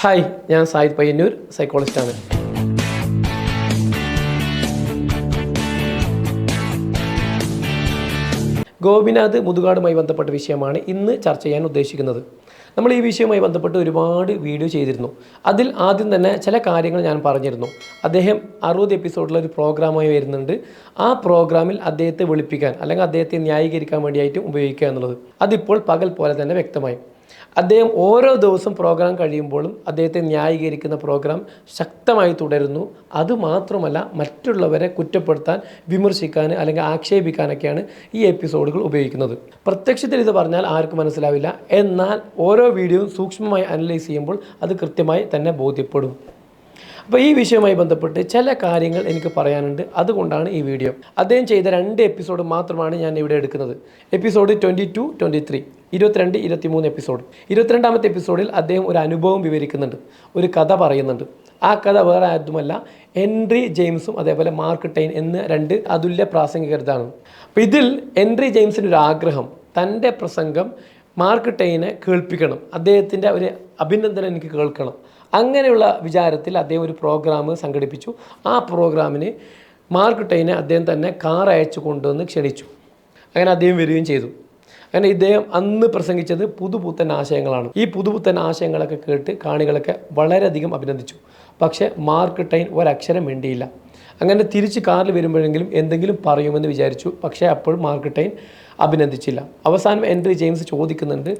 Hi ഞാൻ സായിദ് പയ്യന്നൂർ സൈക്കോളജിസ്റ്റാണ് ഗോപിനാഥ് മുതുകാടുമായി ബന്ധപ്പെട്ട വിഷയമാണ് ഇന്ന് ചർച്ച ചെയ്യാൻ ഉദ്ദേശിക്കുന്നത്. നമ്മൾ ഈ വിഷയവുമായി ബന്ധപ്പെട്ട് ഒരുപാട് വീഡിയോ ചെയ്തിരുന്നു. അതിൽ ആദ്യം തന്നെ ചില കാര്യങ്ങൾ ഞാൻ പറഞ്ഞിരുന്നു. അദ്ദേഹം അറുപത് എപ്പിസോഡിലെ ഒരു പ്രോഗ്രാമായി വരുന്നുണ്ട്. ആ പ്രോഗ്രാമിൽ അദ്ദേഹത്തെ വിളിപ്പിക്കാൻ അല്ലെങ്കിൽ അദ്ദേഹത്തെ ന്യായീകരിക്കാൻ വേണ്ടിയായിട്ട് ഉപയോഗിക്കുക എന്നുള്ളത്. അതിപ്പോൾ പകൽ പോലെ തന്നെ വ്യക്തമായി. അദ്ദേഹം ഓരോ ദിവസം പ്രോഗ്രാം കഴിയുമ്പോഴും അദ്ദേഹത്തെ ന്യായീകരിക്കുന്ന പ്രോഗ്രാം ശക്തമായി തുടരുന്നു. അതുമാത്രമല്ല മറ്റുള്ളവരെ കുറ്റപ്പെടുത്താൻ വിമർശിക്കാൻ അല്ലെങ്കിൽ ആക്ഷേപിക്കാനൊക്കെയാണ് ഈ എപ്പിസോഡുകൾ ഉപയോഗിക്കുന്നത്. പ്രത്യക്ഷത്തിൽ ഇത് പറഞ്ഞാൽ ആർക്കും മനസ്സിലാവില്ല. എന്നാൽ ഓരോ വീഡിയോയും സൂക്ഷ്മമായി അനലൈസ് ചെയ്യുമ്പോൾ അത് കൃത്യമായി തന്നെ ബോധ്യപ്പെടും. അപ്പോൾ ഈ വിഷയവുമായി ബന്ധപ്പെട്ട് ചില കാര്യങ്ങൾ എനിക്ക് പറയാനുണ്ട്. അതുകൊണ്ടാണ് ഈ വീഡിയോ. അദ്ദേഹം ചെയ്ത രണ്ട് എപ്പിസോഡ് മാത്രമാണ് ഞാൻ ഇവിടെ എടുക്കുന്നത്. Episode twenty two twenty three. ഇരുപത്തിരണ്ട് ഇരുപത്തിമൂന്ന് എപ്പിസോഡ്. ഇരുപത്തിരണ്ടാമത്തെ എപ്പിസോഡിൽ അദ്ദേഹം ഒരു അനുഭവം വിവരിക്കുന്നുണ്ട്. ഒരു കഥ പറയുന്നുണ്ട്. ആ കഥ വേറെ ആരുമല്ല എൻട്രി ജെയിംസും അതേപോലെ മാർക്ക് ടൈൻ എന്ന രണ്ട് അതുല്യ പ്രാസംഗികരുതാണ്. അപ്പോൾ ഇതിൽ എൻട്രി ജെയിംസിന്റെ ഒരു ആഗ്രഹം തന്റെ പ്രസംഗം മാർക്ക് ടൈനെ കേൾപ്പിക്കണം. അദ്ദേഹത്തിന്റെ ഒരു അഭിനന്ദനം എനിക്ക് കേൾക്കണം. അങ്ങനെയുള്ള വിചാരത്തിൽ അദ്ദേഹം ഒരു പ്രോഗ്രാം സംഘടിപ്പിച്ചു. ആ പ്രോഗ്രാമിന് മാർക്ക് ടൈനെ അദ്ദേഹം തന്നെ കാർ അയച്ചു കൊണ്ടുവന്ന് ക്ഷണിച്ചു. അങ്ങനെ അദ്ദേഹം വരികയും ചെയ്തു. അങ്ങനെ ഇദ്ദേഹം അന്ന് പ്രസംഗിച്ചത് പുതുപുത്തൻ ആശയങ്ങളാണ്. ഈ പുതുപുത്തൻ ആശയങ്ങളൊക്കെ കേട്ട് കാണികളൊക്കെ വളരെയധികം അഭിനന്ദിച്ചു. പക്ഷേ മാർക്ക് ടൈൻ ഒരക്ഷരം വേണ്ടിയില്ല അങ്ങനെ തിരിച്ച് കാറിൽ വരുമ്പോഴെങ്കിലും എന്തെങ്കിലും പറയുമെന്ന് വിചാരിച്ചു. പക്ഷേ അപ്പോൾ മാർക്കറ്റൈൻ അഭിനന്ദിച്ചില്ല. അവസാനം എൻട്രി ജെയിംസ് ചോദിക്കുന്നുണ്ട്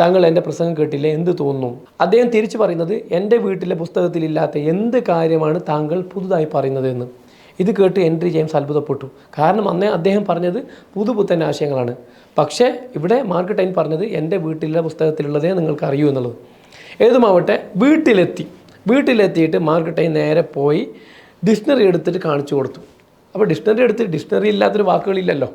താങ്കൾ എന്റെ പ്രസംഗം കേട്ടില്ല? എന്ത് തോന്നുന്നു? അദ്ദേഹം തിരിച്ചു പറയുന്നത് എന്റെ വീട്ടിലെ പുസ്തകത്തിലില്ലാത്ത എന്ത് കാര്യമാണ് താങ്കൾ പുതുതായി പറയുന്നതെന്ന്. ഇത് കേട്ട് എൻട്രി ജെയിംസ് അത്ഭുതപ്പെട്ടു. കാരണം അന്നേ അദ്ദേഹം പറഞ്ഞത് പുതുപുത്തൻ ആശയങ്ങളാണ്. പക്ഷേ ഇവിടെ മാർക്കറ്റൈൻ പറഞ്ഞത് എന്റെ വീട്ടിലെ പുസ്തകത്തിലുള്ളതേ നിങ്ങൾക്ക് അറിയൂ എന്നുള്ളത്. ഏതുമാവട്ടെ വീട്ടിലെത്തി. വീട്ടിലെത്തിയിട്ട് മാർക്കറ്റൈൻ നേരെ പോയി ഡിക്ഷണറി എടുത്തിട്ട് കാണിച്ചു കൊടുത്തു. അപ്പോൾ ഡിക്ഷണറി എടുത്ത് ഡിക്ഷണറി ഇല്ലാത്തൊരു വാക്കുകളില്ലല്ലോ.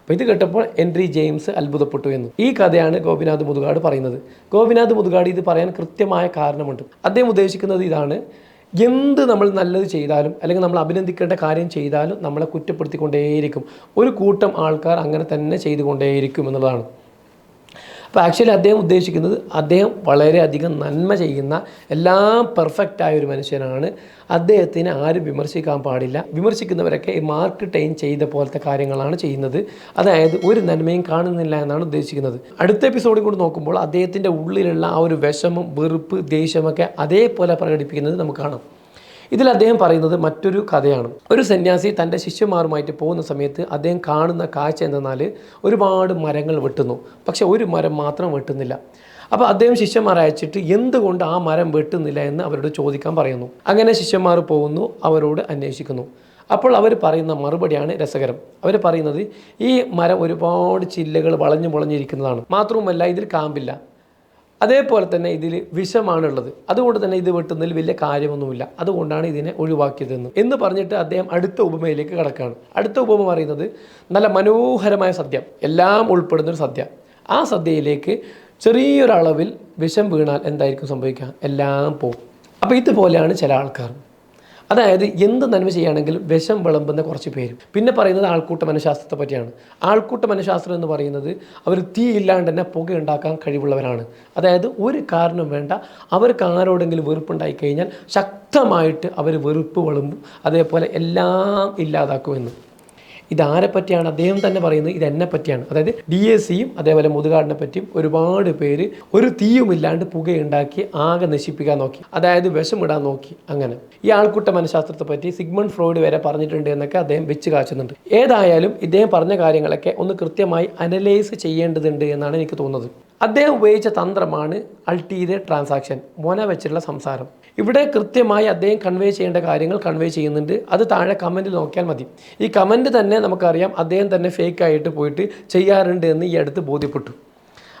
അപ്പോൾ ഇത് കേട്ടപ്പോൾ എൻട്രി ജെയിംസ് അത്ഭുതപ്പെട്ടു എന്ന്. ഈ കഥയാണ് ഗോപിനാഥ് മുതുകാട് പറയുന്നത്. ഗോപിനാഥ് മുതുകാട് ഇത് പറയാൻ കൃത്യമായ കാരണമുണ്ട്. അദ്ദേഹം ഉദ്ദേശിക്കുന്നത് ഇതാണ് എന്ത് നമ്മൾ നല്ലത് ചെയ്താലും അല്ലെങ്കിൽ നമ്മൾ അഭിനന്ദിക്കേണ്ട കാര്യം ചെയ്താലും നമ്മളെ കുറ്റപ്പെടുത്തിക്കൊണ്ടേയിരിക്കും. ഒരു കൂട്ടം ആൾക്കാർ അങ്ങനെ തന്നെ ചെയ്തുകൊണ്ടേയിരിക്കും എന്നുള്ളതാണ്. അപ്പോൾ ആക്ച്വലി അദ്ദേഹം ഉദ്ദേശിക്കുന്നത് അദ്ദേഹം വളരെയധികം നന്മ ചെയ്യുന്ന എല്ലാം പെർഫെക്റ്റ് ആയ ഒരു മനുഷ്യനാണ്. അദ്ദേഹത്തിന് ആരും വിമർശിക്കാൻ പാടില്ല. വിമർശിക്കുന്നവരൊക്കെ മാർക്ക് ടൈൻ ചെയ്ത പോലത്തെ കാര്യങ്ങളാണ് ചെയ്യുന്നത്. അതായത് ഒരു നന്മയും കാണുന്നില്ല എന്നാണ് ഉദ്ദേശിക്കുന്നത്. അടുത്ത എപ്പിസോഡിൽ കൂടി നോക്കുമ്പോൾ അദ്ദേഹത്തിന്റെ ഉള്ളിലുള്ള ആ ഒരു വിഷമം വെറുപ്പ് ദേഷ്യമൊക്കെ അതേപോലെ പ്രകടിപ്പിക്കുന്നത് നമുക്ക് കാണാം. ഇതിൽ അദ്ദേഹം പറയുന്നത് മറ്റൊരു കഥയാണ്. ഒരു സന്യാസി തന്റെ ശിഷ്യന്മാരുമായിട്ട് പോകുന്ന സമയത്ത് അദ്ദേഹം കാണുന്ന കാഴ്ച എന്തെന്നാൽ ഒരുപാട് മരങ്ങൾ വെട്ടുന്നു. പക്ഷെ ഒരു മരം മാത്രം വെട്ടുന്നില്ല. അപ്പോൾ അദ്ദേഹം ശിഷ്യന്മാരെ അയച്ചിട്ട് എന്തുകൊണ്ട് ആ മരം വെട്ടുന്നില്ല എന്ന് അവരോട് ചോദിക്കാൻ പറയുന്നു. അങ്ങനെ ശിഷ്യന്മാർ പോകുന്നു അവരോട് അന്വേഷിക്കുന്നു. അപ്പോൾ അവർ പറയുന്ന മറുപടിയാണ് രസകരം. അവർ പറയുന്നത് ഈ മരം ഒരുപാട് ചില്ലകൾ വളഞ്ഞു മുളഞ്ഞിരിക്കുന്നതാണ്. മാത്രവുമല്ല ഇതിൽ കാമ്പില്ല. അതേപോലെ തന്നെ ഇതിൽ വിഷമാണുള്ളത്. അതുകൊണ്ട് തന്നെ ഇത് വെട്ടുന്നതിൽ വലിയ കാര്യമൊന്നുമില്ല. അതുകൊണ്ടാണ് ഇതിനെ ഒഴിവാക്കിയതെന്ന്. എന്ന് പറഞ്ഞിട്ട് അദ്ദേഹം അടുത്ത ഉപമയിലേക്ക് കടക്കുകയാണ്. അടുത്ത ഉപമ പറയുന്നത് നല്ല മനോഹരമായ സദ്യ. എല്ലാം ഉൾപ്പെടുന്നൊരു സദ്യ. ആ സദ്യയിലേക്ക് ചെറിയൊരളവിൽ വിഷം വീണാൽ എന്തായിരിക്കും സംഭവിക്കുക? എല്ലാം പോകും അപ്പോൾ ഇതുപോലെയാണ് ചില ആൾക്കാർ. അതായത് എന്ത് നന്മ ചെയ്യുകയാണെങ്കിലും വിഷം വിളമ്പുന്ന കുറച്ച് പേര്. പിന്നെ പറയുന്നത് ആൾക്കൂട്ട മനഃശാസ്ത്രത്തെ പറ്റിയാണ്. ആൾക്കൂട്ട മനഃശാസ്ത്രം എന്ന് പറയുന്നത് അവർ തീ ഇല്ലാണ്ട് തന്നെ പുക ഉണ്ടാക്കാൻ കഴിവുള്ളവരാണ്. അതായത് ഒരു കാരണം വേണ്ട. അവർക്ക് ആരോടെങ്കിലും വെറുപ്പുണ്ടായി കഴിഞ്ഞാൽ ശക്തമായിട്ട് അവർ വെറുപ്പ് വിളമ്പും. അതേപോലെ എല്ലാം ഇല്ലാതാക്കുമെന്ന് ഇതാരെ പറ്റിയാണ് അദ്ദേഹം തന്നെ പറയുന്നത് ഇത് എന്നെ പറ്റിയാണ് അതായത് ഡി എ സിയും അതേപോലെ മുതുകാടിനെ പറ്റിയും ഒരുപാട് പേര് ഒരു തീയുമില്ലാണ്ട് പുകയുണ്ടാക്കി ആകെ നശിപ്പിക്കാൻ നോക്കി. അതായത് വിഷമിടാൻ നോക്കി അങ്ങനെ. ഈ ആൾക്കൂട്ട മനഃശാസ്ത്രത്തെ പറ്റി സിഗ്മൺ ഫ്രോയിഡ് വരെ പറഞ്ഞിട്ടുണ്ട് എന്നൊക്കെ അദ്ദേഹം വെച്ച് കാച്ചുന്നുണ്ട്. ഏതായാലും ഇദ്ദേഹം പറഞ്ഞ കാര്യങ്ങളൊക്കെ ഒന്ന് കൃത്യമായി അനലൈസ് ചെയ്യേണ്ടതുണ്ട് എന്നാണ് എനിക്ക് തോന്നുന്നത്. അദ്ദേഹം ഉപയോഗിച്ച തന്ത്രമാണ് അൾട്ടീരിയർ ട്രാൻസാക്ഷൻ മോന വെച്ചിട്ടുള്ള സംസാരം. ഇവിടെ കൃത്യമായി അദ്ദേഹം കൺവേ ചെയ്യേണ്ട കാര്യങ്ങൾ കൺവേ ചെയ്യുന്നുണ്ട്. അത് താഴെ കമന്റിൽ നോക്കിയാൽ മതി. ഈ കമന്റ് തന്നെ നമുക്കറിയാം അദ്ദേഹം തന്നെ ഫേക്ക് ആയിട്ട് പോയിട്ട് ചെയ്യാറുണ്ട് എന്ന് ഈ അടുത്ത് ബോധ്യപ്പെട്ടു.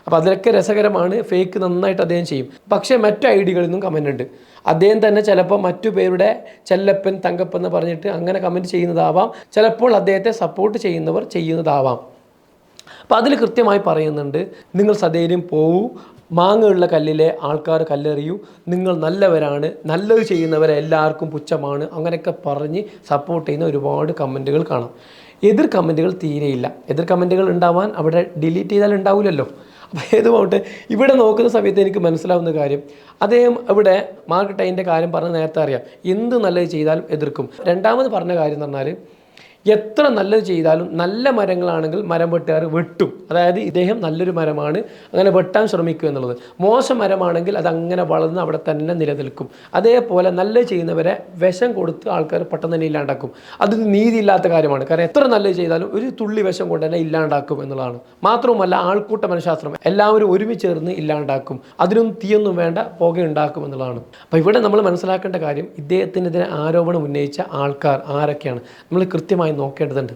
അപ്പോൾ അതിലൊക്കെ രസകരമാണ് ഫേക്ക് നന്നായിട്ട് അദ്ദേഹം ചെയ്യും. പക്ഷേ മറ്റു ഐ ഡികളിൽ നിന്നും കമന്റ് ഉണ്ട്. അദ്ദേഹം തന്നെ ചിലപ്പോൾ മറ്റു പേരുടെ ചെല്ലപ്പൻ തങ്കപ്പൻ എന്ന് പറഞ്ഞിട്ട് അങ്ങനെ കമന്റ് ചെയ്യുന്നതാവാം. ചിലപ്പോൾ അദ്ദേഹത്തെ സപ്പോർട്ട് ചെയ്യുന്നവർ ചെയ്യുന്നതാവാം. അപ്പോൾ അതിൽ കൃത്യമായി പറയുന്നുണ്ട് നിങ്ങൾ സദൈര്യം പോവൂ മാങ്ങയുള്ള കല്ലിലെ ആൾക്കാർ കല്ലെറിയൂ. നിങ്ങൾ നല്ലവരാണ്. നല്ലത് ചെയ്യുന്നവരെ എല്ലാവർക്കും പുച്ഛമാണ്. അങ്ങനെയൊക്കെ പറഞ്ഞ് സപ്പോർട്ട് ചെയ്യുന്ന ഒരുപാട് കമന്റുകൾ കാണാം. എതിർ കമന്റുകൾ തീരെയില്ല. എതിർ കമന്റുകൾ ഉണ്ടാവാൻ അവിടെ ഡിലീറ്റ് ചെയ്താൽ ഉണ്ടാവില്ലല്ലോ അപ്പോൾ ഏതുമാവട്ടെ ഇവിടെ നോക്കുന്ന സമയത്ത് എനിക്ക് മനസ്സിലാവുന്ന കാര്യം അദ്ദേഹം ഇവിടെ മാർക്ക് ടൈന്റെ കാര്യം പറഞ്ഞ് നേരത്തെ അറിയാം. എന്ത് നല്ലത് ചെയ്താലും എതിർക്കും. രണ്ടാമത് പറഞ്ഞ കാര്യം എന്ന് പറഞ്ഞാൽ എത്ര നല്ലത് ചെയ്താലും നല്ല മരങ്ങളാണെങ്കിൽ മരം വെട്ടുകാർ വെട്ടും. അതായത് ഇദ്ദേഹം നല്ലൊരു മരമാണ് അങ്ങനെ വെട്ടാൻ ശ്രമിക്കും എന്നുള്ളത്. മോശം മരമാണെങ്കിൽ അത് അങ്ങനെ വളർന്ന് അവിടെ തന്നെ നിലനിൽക്കും. അതേപോലെ നല്ലത് ചെയ്യുന്നവരെ വിഷം കൊടുത്ത് ആൾക്കാർ പെട്ടെന്ന് തന്നെ ഇല്ലാണ്ടാക്കും. അത് നീതിയില്ലാത്ത കാര്യമാണ്. കാരണം എത്ര നല്ലത് ചെയ്താലും ഒരു തുള്ളി വിഷം കൊണ്ട് തന്നെ ഇല്ലാണ്ടാക്കും എന്നുള്ളതാണ്. മാത്രവുമല്ല ആൾക്കൂട്ട മനഃശാസ്ത്രം. എല്ലാവരും ഒരുമിച്ച് ചേർന്ന് ഇല്ലാണ്ടാക്കും. അതിനും തീയൊന്നും വേണ്ട പുകയുണ്ടാക്കും എന്നുള്ളതാണ്. അപ്പോൾ ഇവിടെ നമ്മൾ മനസ്സിലാക്കേണ്ട കാര്യം ഇദ്ദേഹത്തിനെതിരെ ആരോപണം ഉന്നയിച്ച ആൾക്കാർ ആരൊക്കെയാണ്? നമ്മൾ കൃത്യമായി നോക്കേണ്ടതുണ്ട്.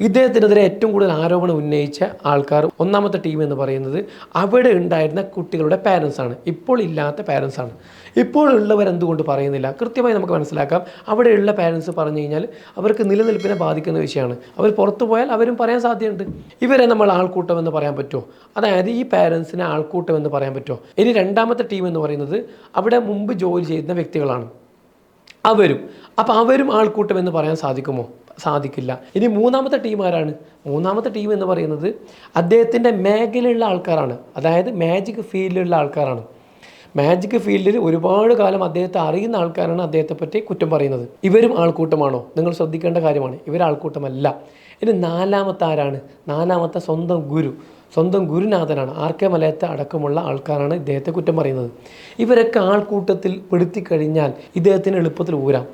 ഇദ്ദേഹത്തിനെതിരെ ഏറ്റവും കൂടുതൽ ആരോപണം ഉന്നയിച്ച ആൾക്കാർ ഒന്നാമത്തെ ടീം എന്ന് പറയുന്നത് അവിടെ ഉണ്ടായിരുന്ന കുട്ടികളുടെ പാരൻസാണ് ഇപ്പോൾ ഇല്ലാത്ത പാരൻസാണ് ഇപ്പോൾ ഉള്ളവർ എന്തുകൊണ്ട് പറയുന്നില്ല? കൃത്യമായി നമുക്ക് മനസ്സിലാക്കാം. അവിടെയുള്ള പാരൻസ് പറഞ്ഞു കഴിഞ്ഞാൽ അവർക്ക് നിലനിൽപ്പിനെ ബാധിക്കുന്ന വിഷയമാണ്. അവർ പുറത്തു പോയാൽ അവരും പറയാൻ സാധ്യതയുണ്ട്. ഇവരെ നമ്മൾ ആൾക്കൂട്ടം എന്ന് പറയാൻ പറ്റുമോ? അതായത് ഈ പാരൻസിനെ ആൾക്കൂട്ടം എന്ന് പറയാൻ പറ്റുമോ? ഇനി രണ്ടാമത്തെ ടീം എന്ന് പറയുന്നത് അവിടെ മുമ്പ് ജോലി ചെയ്യുന്ന വ്യക്തികളാണ്. അവരും. അപ്പോൾ അവരും ആൾക്കൂട്ടം എന്ന് പറയാൻ സാധിക്കുമോ? സാധിക്കില്ല. ഇനി മൂന്നാമത്തെ ടീം ആരാണ്? മൂന്നാമത്തെ ടീം എന്ന് പറയുന്നത് അദ്ദേഹത്തിന്റെ മേഖലയിലുള്ള ആൾക്കാരാണ്. അതായത് മാജിക് ഫീൽഡിലുള്ള ആൾക്കാരാണ്. മാജിക് ഫീൽഡിൽ ഒരുപാട് കാലം അദ്ദേഹത്തെ അറിയുന്ന ആൾക്കാരാണ് അദ്ദേഹത്തെ പറ്റി കുറ്റം പറയുന്നത്. ഇവരും ആൾക്കൂട്ടമാണോ? നിങ്ങൾ ശ്രദ്ധിക്കേണ്ട കാര്യമാണ്. ഇവർ ആൾക്കൂട്ടമല്ല. ഇനി നാലാമത്തെ ആരാണ്? നാലാമത്തെ സ്വന്തം ഗുരു. സ്വന്തം ഗുരുനാഥനാണ്. ആർ കെ മലയത്തെ അടക്കമുള്ള ആൾക്കാരാണ് ഇദ്ദേഹത്തെ കുറ്റം പറയുന്നത്. ഇവരൊക്കെ ആൾക്കൂട്ടത്തിൽ പെടുത്തി കഴിഞ്ഞാൽ ഇദ്ദേഹത്തിന് എളുപ്പത്തിൽ ഊരാം.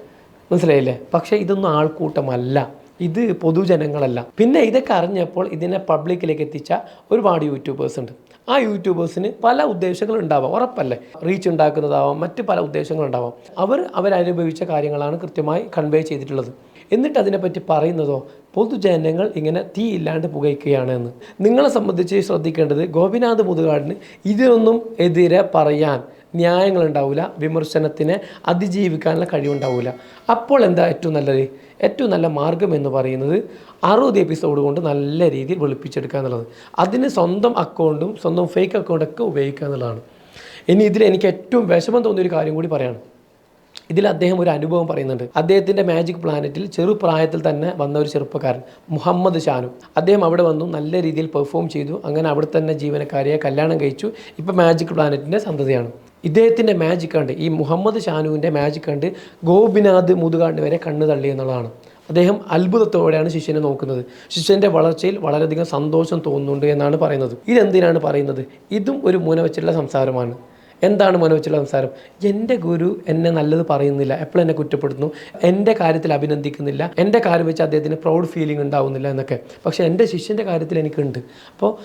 മനസ്സിലായില്ലേ? പക്ഷേ ഇതൊന്നും ആൾക്കൂട്ടമല്ല. ഇത് പൊതുജനങ്ങളല്ല. പിന്നെ ഇതൊക്കെ അറിഞ്ഞപ്പോൾ ഇതിനെ പബ്ലിക്കിലേക്ക് എത്തിച്ച ഒരുപാട് യൂട്യൂബേഴ്സ് ഉണ്ട്. ആ യൂട്യൂബേഴ്സിന് പല ഉദ്ദേശങ്ങൾ ഉണ്ടാവാം. ഉറപ്പല്ലേ? റീച്ച് ഉണ്ടാക്കുന്നതാവാം. മറ്റ് പല ഉദ്ദേശങ്ങളുണ്ടാവാം അവർ അവരനുഭവിച്ച കാര്യങ്ങളാണ് കൃത്യമായി കൺവേ ചെയ്തിട്ടുള്ളത്. എന്നിട്ട് അതിനെപ്പറ്റി പറയുന്നതോ പൊതുജനങ്ങൾ ഇങ്ങനെ തീ ഇല്ലാണ്ട് പുകയ്ക്കുകയാണ് എന്ന് നിങ്ങളെ സംബന്ധിച്ച് ശ്രദ്ധിക്കേണ്ടത് ഗോപിനാഥ് മുതുകാടിന് ഇതിനൊന്നും എതിരെ പറയാൻ ന്യായങ്ങളുണ്ടാവില്ല വിമർശനത്തിനെ അതിജീവിക്കാനുള്ള കഴിവുണ്ടാവില്ല അപ്പോൾ എന്താ ഏറ്റവും നല്ലത്? ഏറ്റവും നല്ല മാർഗം എന്ന് പറയുന്നത് അറുപത് എപ്പിസോഡ് കൊണ്ട് നല്ല രീതിയിൽ വെളുപ്പിച്ചെടുക്കുക എന്നുള്ളത്. അതിന് സ്വന്തം അക്കൗണ്ടും സ്വന്തം ഫേക്ക് അക്കൗണ്ടൊക്കെ ഉപയോഗിക്കുക എന്നുള്ളതാണ്. ഇനി ഇതിൽ എനിക്ക് ഏറ്റവും വിഷമം തോന്നിയൊരു കാര്യം കൂടി പറയാണ്. ഇതിൽ അദ്ദേഹം ഒരു അനുഭവം പറയുന്നുണ്ട്. അദ്ദേഹത്തിന്റെ മാജിക് പ്ലാനറ്റിൽ ചെറുപ്രായത്തിൽ തന്നെ വന്ന ഒരു ചെറുപ്പക്കാരൻ മുഹമ്മദ് ഷാനു. അദ്ദേഹം അവിടെ വന്നു നല്ല രീതിയിൽ പെർഫോം ചെയ്തു. അങ്ങനെ അവിടെ തന്നെ ജീവനക്കാരിയെ കല്യാണം കഴിച്ചു. ഇപ്പോൾ മാജിക് പ്ലാനറ്റിന്റെ സന്തതിയാണ്. ഇദ്ദേഹത്തിന്റെ മാജിക് കണ്ട് ഈ മുഹമ്മദ് ഷാനുവിന്റെ മാജിക് കണ്ട് ഗോപിനാഥ് മുതുകാണ്ട് വരെ കണ്ണു തള്ളി എന്നുള്ളതാണ്. അദ്ദേഹം അത്ഭുതത്തോടെയാണ് ശിഷ്യനെ നോക്കുന്നത്. ശിഷ്യന്റെ വളർച്ചയിൽ വളരെയധികം സന്തോഷം തോന്നുന്നുണ്ട് എന്നാണ് പറയുന്നത്. ഇതെന്തിനാണ് പറയുന്നത്? ഇതും ഒരു മൂന വെച്ചിട്ടുള്ള സംസാരമാണ്. എന്താണ് മനോജിച്ചുള്ള സംസാരം? എന്റെ ഗുരു എന്നെ നല്ലത് പറയുന്നില്ല എപ്പോഴും എന്നെ കുറ്റപ്പെടുത്തുന്നു എന്റെ കാര്യത്തിൽ അഭിനന്ദിക്കുന്നില്ല എന്റെ കാര്യം വെച്ച് അദ്ദേഹത്തിന് പ്രൗഡ് ഫീലിംഗ് ഉണ്ടാവുന്നില്ല എന്നൊക്കെ. പക്ഷേ എന്റെ ശിഷ്യന്റെ കാര്യത്തിൽ എനിക്കുണ്ട്. അപ്പോൾ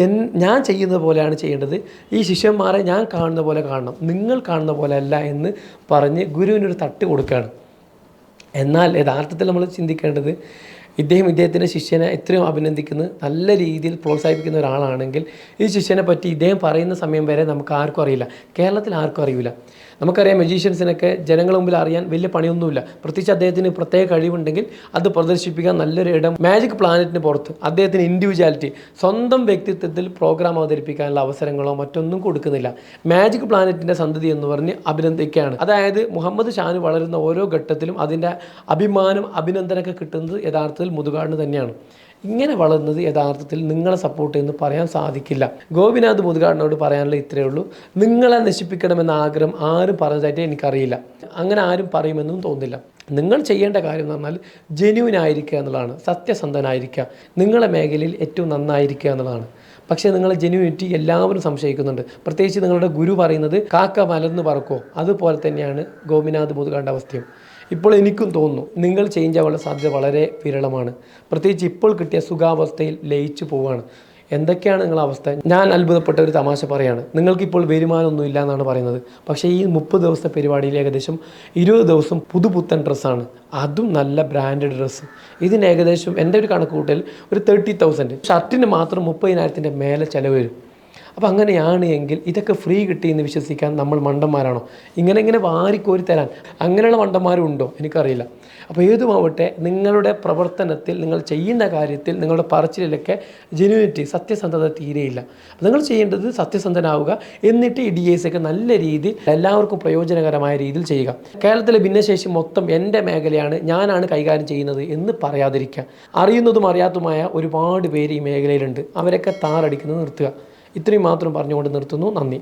എൻ ഞാൻ ചെയ്യുന്ന പോലെയാണ് ചെയ്യേണ്ടത്. ഈ ശിഷ്യന്മാരെ ഞാൻ കാണുന്ന പോലെ കാണണം നിങ്ങൾ കാണുന്ന പോലെ അല്ല എന്ന് പറഞ്ഞ് ഗുരുവിനൊരു തട്ട് കൊടുക്കുകയാണ്. എന്നാൽ യഥാർത്ഥത്തിൽ നമ്മൾ ചിന്തിക്കേണ്ടത് ഇദ്ദേഹം ഇദ്ദേഹത്തിന്റെ ശിഷ്യനെ ഇത്രയും അഭിനന്ദിക്കുന്ന നല്ല രീതിയിൽ പ്രോത്സാഹിപ്പിക്കുന്ന ഒരാളാണെങ്കിൽ ഈ ശിഷ്യനെ പറ്റി ഇദ്ദേഹം പറയുന്ന സമയം വരെ നമുക്ക് ആർക്കും അറിയില്ല. കേരളത്തിൽ ആർക്കും അറിയില്ല നമുക്കറിയാം മജീഷ്യൻസിനൊക്കെ ജനങ്ങളുടെ മുമ്പിൽ അറിയാൻ വലിയ പണിയൊന്നുമില്ല. പ്രത്യേകിച്ച് അദ്ദേഹത്തിന് പ്രത്യേക കഴിവുണ്ടെങ്കിൽ അത് പ്രദർശിപ്പിക്കാൻ നല്ലൊരു ഇടം മാജിക് പ്ലാനറ്റിന് പുറത്ത് അദ്ദേഹത്തിന് ഇൻഡിവിജ്വാലിറ്റി സ്വന്തം വ്യക്തിത്വത്തിൽ പ്രോഗ്രാം അവതരിപ്പിക്കാനുള്ള അവസരങ്ങളോ മറ്റൊന്നും കൊടുക്കുന്നില്ല. മാജിക് പ്ലാനറ്റിന്റെ സന്തതി എന്ന് പറഞ്ഞ് അഭിനന്ദിക്കുകയാണ്. അതായത് മുഹമ്മദ് ഷാന് വളരുന്ന ഓരോ ഘട്ടത്തിലും അതിന്റെ അഭിമാനം അഭിനന്ദനമൊക്കെ കിട്ടുന്നത് യഥാർത്ഥത്തിൽ മുതുകാടിന് തന്നെയാണ്. ഇങ്ങനെ വളർന്നത് യഥാർത്ഥത്തിൽ നിങ്ങളെ സപ്പോർട്ട് ചെയ്യുന്നു പറയാൻ സാധിക്കില്ല. ഗോപിനാഥ് മുതുകാടിനോട് പറയാനുള്ള ഇത്രയേ ഉള്ളൂ. നിങ്ങളെ നശിപ്പിക്കണമെന്ന ആഗ്രഹം ആരും പറഞ്ഞതായിട്ട് എനിക്കറിയില്ല. അങ്ങനെ ആരും പറയുമെന്നും തോന്നില്ല നിങ്ങൾ ചെയ്യേണ്ട കാര്യം എന്ന് പറഞ്ഞാൽ ജെന്യൂൻ ആയിരിക്കുക എന്നുള്ളതാണ്. സത്യസന്ധനായിരിക്കുക. നിങ്ങളെ മേഖലയിൽ ഏറ്റവും നന്നായിരിക്കുക എന്നുള്ളതാണ്. പക്ഷേ നിങ്ങളെ ജെന്യൂനിറ്റി എല്ലാവരും സംശയിക്കുന്നുണ്ട്. പ്രത്യേകിച്ച് നിങ്ങളുടെ ഗുരു പറയുന്നത് കാക്ക മലർന്ന് പറക്കോ? അതുപോലെ തന്നെയാണ് ഗോപിനാഥ് മുതുകാണ്ട അവസ്ഥയും. ഇപ്പോൾ എനിക്കും തോന്നുന്നു നിങ്ങൾ ചേഞ്ച് ആവാനുള്ള സാധ്യത വളരെ വിരളമാണ്. പ്രത്യേകിച്ച് ഇപ്പോൾ കിട്ടിയ സുഖാവസ്ഥയിൽ ലയിച്ചു പോവുകയാണ് എന്തൊക്കെയാണ് നിങ്ങളുടെ അവസ്ഥ? ഞാൻ അത്ഭുതപ്പെട്ട ഒരു തമാശ പറയാണ്. നിങ്ങൾക്കിപ്പോൾ വരുമാനമൊന്നും ഇല്ല എന്നാണ് പറയുന്നത്. പക്ഷേ ഈ മുപ്പത് ദിവസത്തെ പരിപാടിയിൽ ഏകദേശം ഇരുപത് ദിവസം പുതുപുത്തൻ ഡ്രസ്സാണ്. അതും നല്ല ബ്രാൻഡഡ് ഡ്രസ്സ് ഇതിന് ഏകദേശം എന്റെ ഒരു കണക്ക് കൂട്ടൽ ഒരു തേർട്ടി തൗസൻഡ് ഷർട്ടിന് മാത്രം മുപ്പതിനായിരത്തിന്റെ മേലെ ചിലവ് വരും. അപ്പോൾ അങ്ങനെയാണ് എങ്കിൽ ഇതൊക്കെ ഫ്രീ കിട്ടിയെന്ന് വിശ്വസിക്കാൻ നമ്മൾ മണ്ടന്മാരാണോ? ഇങ്ങനെ ഇങ്ങനെ വാരിക്കോരി തരാൻ അങ്ങനെയുള്ള മണ്ടന്മാരും ഉണ്ടോ എനിക്കറിയില്ല. അപ്പോൾ ഏതുമാവട്ടെ നിങ്ങളുടെ പ്രവർത്തനത്തിൽ നിങ്ങൾ ചെയ്യുന്ന കാര്യത്തിൽ നിങ്ങളുടെ പറച്ചിലൊക്കെ ജെന്യൂനിറ്റി സത്യസന്ധത തീരെയില്ല. നിങ്ങൾ ചെയ്യേണ്ടത് സത്യസന്ധനാവുക എന്നിട്ട് ഈ ഡി എസ് ഒക്കെ നല്ല രീതിയിൽ എല്ലാവർക്കും പ്രയോജനകരമായ രീതിയിൽ ചെയ്യുക. കേരളത്തിലെ ഭിന്നശേഷി മൊത്തം എന്റെ മേഖലയാണ് ഞാനാണ് കൈകാര്യം ചെയ്യുന്നത് എന്ന് പറയാതിരിക്കുക. അറിയുന്നതും അറിയാത്തതുമായ ഒരുപാട് പേര് ഈ മേഖലയിലുണ്ട്. അവരൊക്കെ താറടിക്കുന്നത് നിർത്തുക. ഇത്രയും മാത്രം പറഞ്ഞുകൊണ്ട് നിർത്തുന്നു. നന്ദി.